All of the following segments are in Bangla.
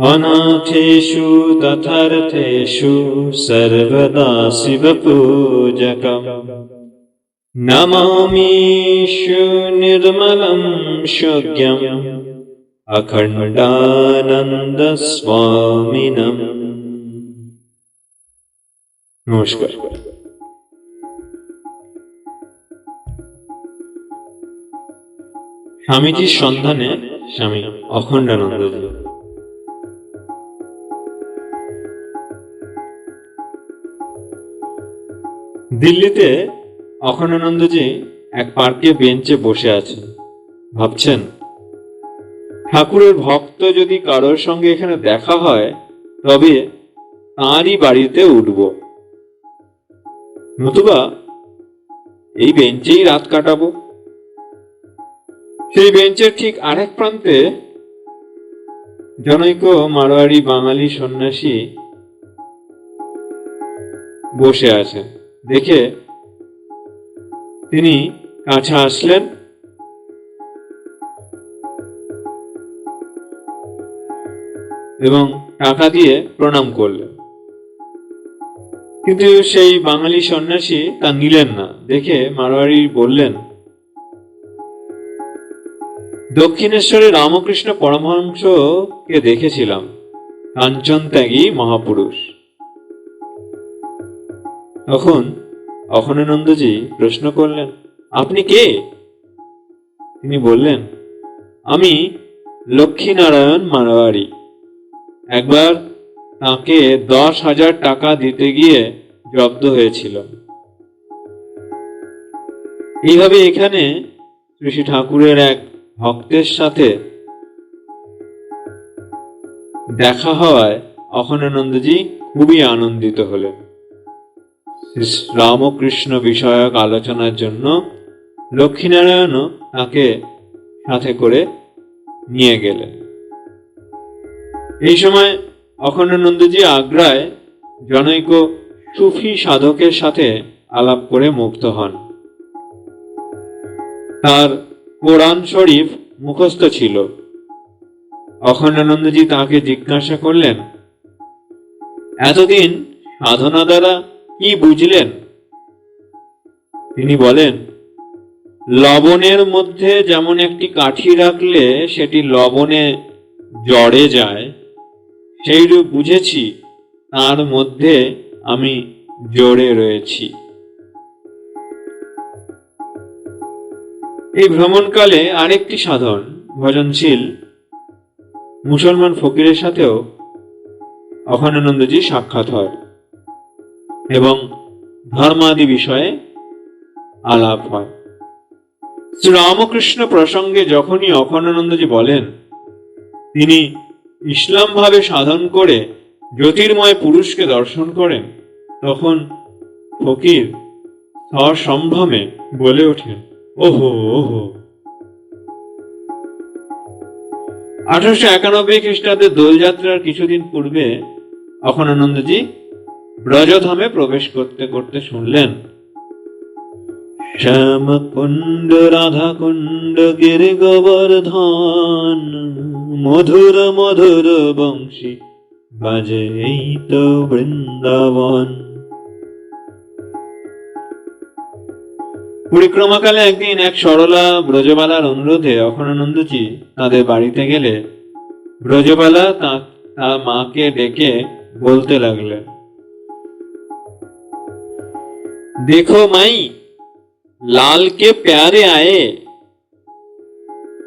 अनाथेषु तथार्थेषु सर्वदा शिवपूजकम् नमामीषु निर्मलं शुद्ध्यम् अखण्डानन्दस्वामिनम् নমস্কার স্বামীজির সন্ধানে স্বামী অখণ্ডানন্দ দিল্লিতে অখণ্ডানন্দজি এক পার্কে বেঞ্চে বসে আছেন। ভাবছেন, ঠাকুরের ভক্ত যদি কারোর সঙ্গে এখানে দেখা হয়, তবে তাঁরই বাড়িতে উঠব। নতুবা এই বেঞ্চেই রাত কাটাবো। সেই বেঞ্চের ঠিক আরেক প্রান্তে জনৈক মারোয়ারি বাঙালি সন্ন্যাসী বসে আছেন। দেখে তিনি কাছে আসলেন। এবং টাকা দিয়ে প্রণাম করলেন। কিন্তু সেই বাঙালি সন্ন্যাসী তা নিলেন না। দেখে মারোয়ারি বললেন, দক্ষিণেশ্বরে রামকৃষ্ণ পরমহংসকে দেখেছিলাম। কাঞ্চন ত্যাগী মহাপুরুষ। তখন অখণ্ডানন্দজি প্রশ্ন করলেন, আপনি কে? তিনি বললেন, আমি লক্ষ্মীনারায়ণ মারোয়ারি। একবার তাকে দশ হাজার টাকা দিতে গিয়ে জব্দ হয়েছিল। এইভাবে এখানে শ্রী ঠাকুরের এক ভক্তের সাথে দেখা হওয়ায় অখণ্ডানন্দজি খুবই আনন্দিত হলেন। রামকৃষ্ণ বিষয়ক আলোচনার জন্য লক্ষ্মীনারায়ণও তাকে সাথে করে নিয়ে গেলেন। এই সময় অখণ্ডানন্দজি আগ্রায় জনৈক সুফি সাধকের সাথে আলাপ করে মুক্ত হন। তার কোরআন শরীফ মুখস্থ ছিল। অখণ্ডানন্দজি তাকে জিজ্ঞাসা করলেন, এতদিন সাধনা দ্বারা কি বুঝলেন? তিনি বলেন, লবণের মধ্যে যেমন একটি কাঠি রাখলে সেটি লবণে জড়ে যায়, সেইরূপ বুঝেছি, তার মধ্যে আমি জড়ে রয়েছি। এই ভ্রমণকালে আরেকটি সাধন, ভজনশীল, মুসলমান ফকিরের সাথেও অখণ্ডানন্দজি সাক্ষাৎ হয়। ধর্মাদি বিষয়ে আলাপ হয়। শ্রীরামকৃষ্ণ প্রসঙ্গে যখনই অখণ্ডানন্দজি বলেন, তিনি ইসলাম ভাবে সাধন করে জ্যোতির্ময় পুরুষকে দর্শন করেন, তখন ফকির সসম্ভ্রমে বলে ওঠেন, ওহো ওহো। আঠারোশো একানব্বই খ্রিস্টাব্দে দোলযাত্রার কিছুদিন পূর্বে অখণ্ডানন্দজি ব্রজধামে প্রবেশ করতে করতে শুনলেন শ্যাম কুণ্ড রাধা কুণ্ড গির গোবর্ধন মধুর মধুর বংশী, বাজে এই তো বৃন্দাবন। পরিক্রমাকালে একদিন এক সরলা ব্রজবালার অনুরোধে অখণ্ডানন্দজি তাদের বাড়িতে গেলে ব্রজবালা তার মাকে ডেকে বলতে লাগলেন দেখো মাই লালকে প্যারে আয়ে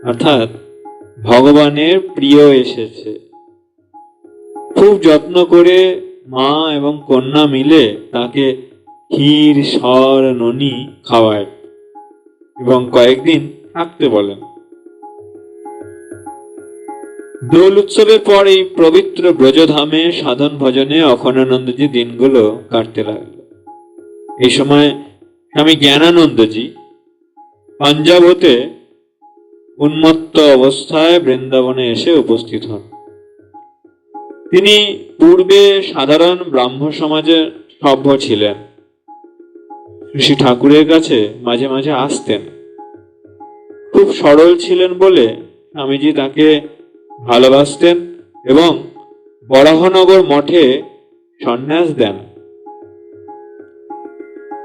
অর্থাৎ ভগবানের প্রিয় এসেছে খুব যত্ন করে মা এবং কন্যা মিলে তাকে ক্ষীর সর ননি খাওয়ায় এবং কয়েকদিন থাকতে বলেন দোল উৎসবের পর এই পবিত্র ব্রজধামে সাধন ভজনে অখণ্ডানন্দজি দিনগুলো কাটতে লাগল এই সময় স্বামী জ্ঞানানন্দজি পাঞ্জাব হতে উন্মত্ত অবস্থায় বৃন্দাবনে এসে উপস্থিত হন। তিনি পূর্বে সাধারণ ব্রাহ্ম সমাজের সভ্য ছিলেন। শ্রী ঠাকুরের কাছে মাঝে মাঝে আসতেন। খুব সরল ছিলেন বলে স্বামীজি তাকে ভালোবাসতেন এবং বরাহনগর মঠে সন্ন্যাস দেন।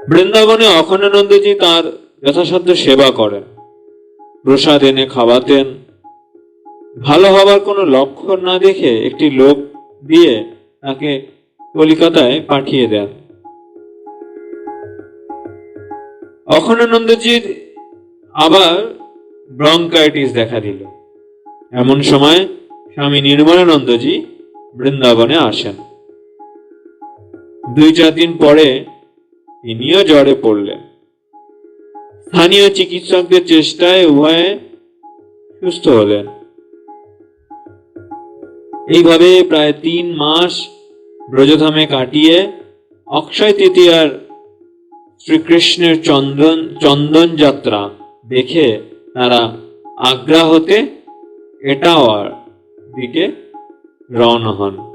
বৃন্দাবনে অখণ্ডানন্দজি তার যথাসাধ্য সেবা করেন। প্রসাদ এনে খাওয়াতেন ভালো হবার কোনো লক্ষণ না দেখে একটি লোক দিয়ে তাকে কলিকাতায় পাঠিয়ে দেন। অখণ্ডানন্দজির আবার ব্রঙ্কাইটিস দেখা দিল। এমন সময় স্বামী নির্মলানন্দজি বৃন্দাবনে আসেন। দুই চার দিন পরে তিনিও জ্বরে পড়লেন। স্থানীয় চিকিৎসকদের চেষ্টায় উভয়ে সুস্থ হলেন। এইভাবে প্রায় তিন মাস ব্রজধামে কাটিয়ে অক্ষয় তৃতীয়ার শ্রীকৃষ্ণের চন্দন চন্দন যাত্রা দেখে তারা আগ্রা হতে এটাওয়ার দিকে রওনা হন।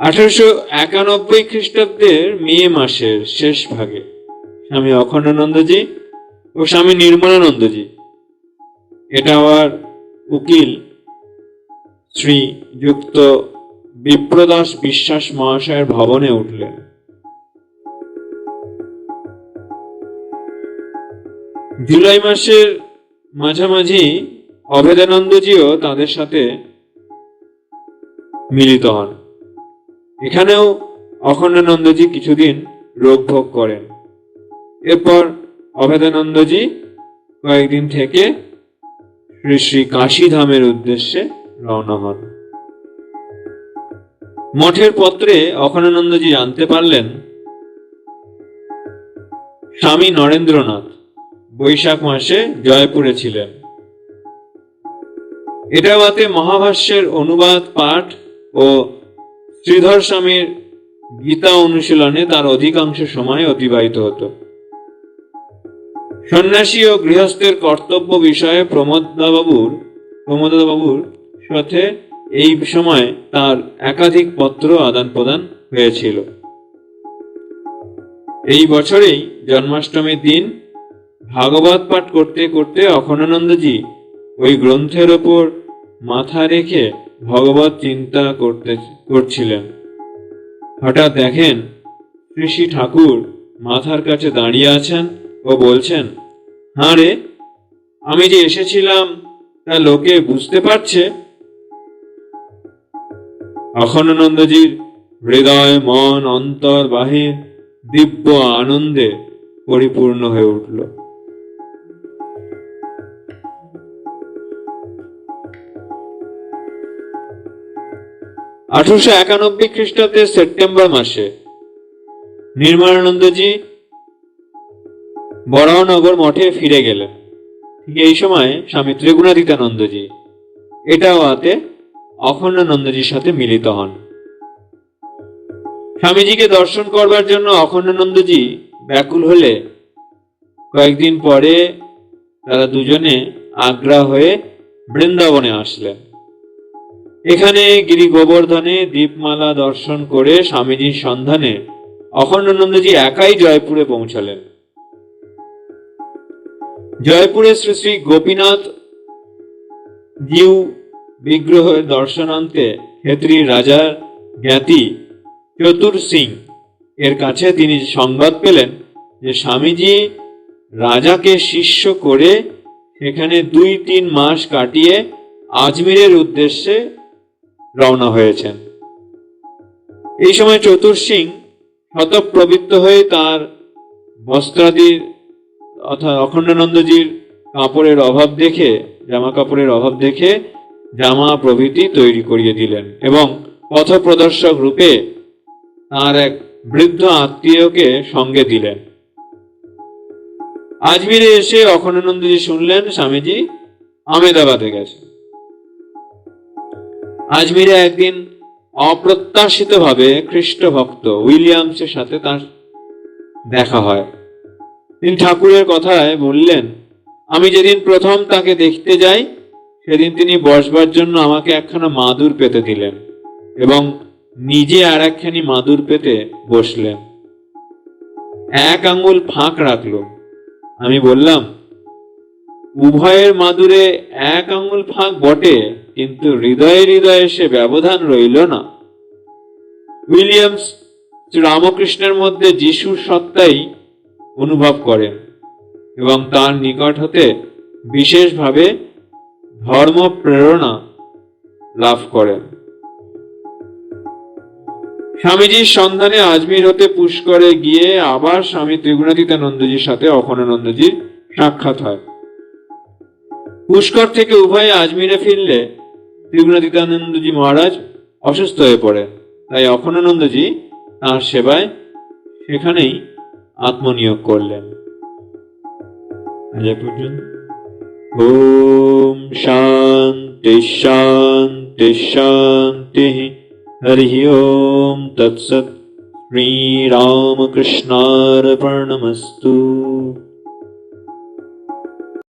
আঠারোশো একানব্বই খ্রিস্টাব্দের মে মাসের শেষ ভাগে স্বামী অখণ্ডানন্দজি ও স্বামী নির্মলানন্দজি। এটাওয়ার উকিল শ্রীযুক্ত বিপ্রদাস বিশ্বাস মহাশয়ের ভবনে উঠলেন। জুলাই মাসের মাঝামাঝি অভেদানন্দজিও তাদের সাথে মিলিত হন। এখানেও অখণ্ডানন্দজি কিছুদিন রোগ ভোগ করেন। এরপর অভেদানন্দজি কয়েকদিন থেকে শ্রী শ্রী কাশীধামের উদ্দেশ্যে রওনা হন। মঠের পত্রে অখণ্ডানন্দজি জানতে পারলেন, স্বামী নরেন্দ্রনাথ বৈশাখ মাসে জয়পুরে ছিলেন। এটাওয়াতে মহাভাষ্যের অনুবাদ, পাঠ ও শ্রীধর স্বামীর গীতা অনুশীলনে তার অধিকাংশ সময় অতিবাহিত হতো। সন্ন্যাসী ও গৃহস্থের কর্তব্য বিষয়ে প্রমোদবাবুর প্রমোদবাবুর সাথে এই সময় তার একাধিক পত্র আদান প্রদান হয়েছিল। এই বছরেই জন্মাষ্টমীর দিন ভাগবত পাঠ করতে করতে অখণ্ডানন্দজি ওই গ্রন্থের ওপর মাথা রেখে ভগবত চিন্তা করতে, করছিলেন। হঠাৎ দেখেন শ্রী ঠাকুর মাথার কাছে দাঁড়িয়ে আছেন ও বলছেন হ্যাঁ রে, আমি যে এসেছিলাম তা লোকে বুঝতে পারছে? অখণ্ডানন্দজির হৃদয়, মন, অন্তর বাহির দিব্য আনন্দে পরিপূর্ণ হয়ে উঠল। আঠারোশো একানব্বই খ্রিস্টাব্দের সেপ্টেম্বর মাসে নির্মলানন্দজি বরাহনগর মঠে ফিরে গেলেন। এই সময় স্বামী ত্রিগুণাদিতানন্দজি এটাও হাতে অখণ্ডানন্দজির সাথে মিলিত হন। স্বামীজিকে দর্শন করবার জন্য অখণ্ডানন্দজি ব্যাকুল হলে কয়েকদিন পরে তারা দুজনে আগ্রা হয়ে বৃন্দাবনে আসলেন। এখানে গিরি গোবর্ধনে দীপমালা দর্শন করে স্বামীজির সন্ধানে অখণ্ডানন্দজি একাই জয়পুরে পৌঁছালেন। জয়পুরে শ্রী শ্রী গোপীনাথ জিউ বিগ্রহের দর্শনান্তে ক্ষেত্রীর রাজার জ্ঞাতি চতুর সিং এর কাছে তিনি সংবাদ পেলেন যে স্বামীজি রাজাকে শিষ্য করে সেখানে দুই তিন মাস কাটিয়ে আজমিরের উদ্দেশ্যে রওনা হয়েছেন। এই সময় চতুর সিং শতপ্রবৃত্ত হয়ে তার বস্ত্রাদির অর্থাৎ অখণ্ডানন্দজির কাপড়ের অভাব দেখে, জামা কাপড়ের অভাব দেখে জামা প্রভৃতি তৈরি করিয়ে দিলেন এবং পথপ্রদর্শক রূপে তার এক বৃদ্ধ আত্মীয়কে সঙ্গে দিলেন। আজমিরে এসে অখণ্ডানন্দজি শুনলেন, স্বামীজি আমেদাবাদে গেছে আজমিরে একদিন অপ্রত্যাশিতভাবে খ্রিস্ট ভক্ত উইলিয়ামসের সাথে তার দেখা হয়। তিনি ঠাকুরের কথায় বললেন, আমি যেদিন প্রথম তাকে দেখতে যাই, সেদিন তিনি বসবার জন্য আমাকে একখানা মাদুর পেতে দিলেন এবং নিজে আর একখানি মাদুর পেতে বসলেন। এক আঙ্গুল ফাঁক রাখল। আমি বললাম উভয়ের মাদুরে এক আঙুল ফাঁক বটে, কিন্তু হৃদয়ে হৃদয়ে সে ব্যবধান রইল না। উইলিয়ামস রামকৃষ্ণের মধ্যে যিশুর সত্তাই অনুভব করেন এবং তার নিকট হতে বিশেষভাবে ধর্ম প্রেরণা লাভ করেন। স্বামীজির সন্ধানে আজমির হতে পুষ্করে গিয়ে আবার স্বামী ত্রিগুণাতীতানন্দজির সাথে অখণ্ডানন্দজির সাক্ষাৎ হয়। পুষ্কর থেকে উভয়ে আজমিরে ফিরলে ত্রিগুণাতীতানন্দজি মহারাজ অসুস্থ হয়ে পড়েন তাই অখণ্ডানন্দজি তাঁর সেবায় সেখানেই আত্মনিয়োগ করলেন। ওম শান্তি শান্তি শান্তি। হরি ওম তৎসৎ। শ্রীরামকৃষ্ণার্পণমস্তু।